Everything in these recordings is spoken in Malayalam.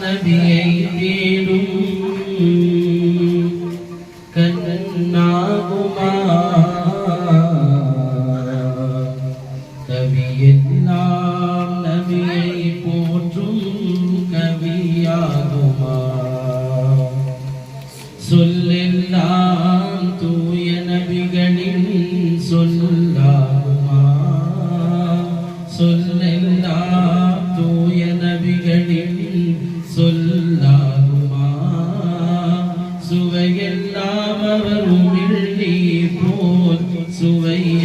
നബിയെ തേടും കന്നാകുമാ നബിയെല്ലാം 作为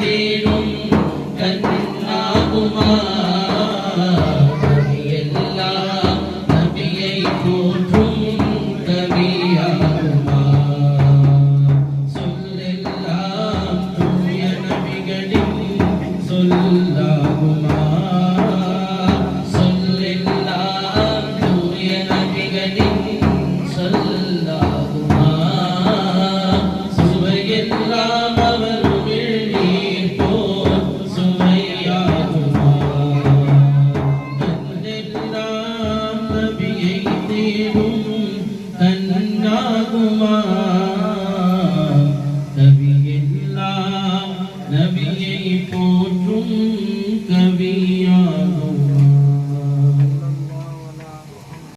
തേടും കന്നാകുമാർ মাগুমা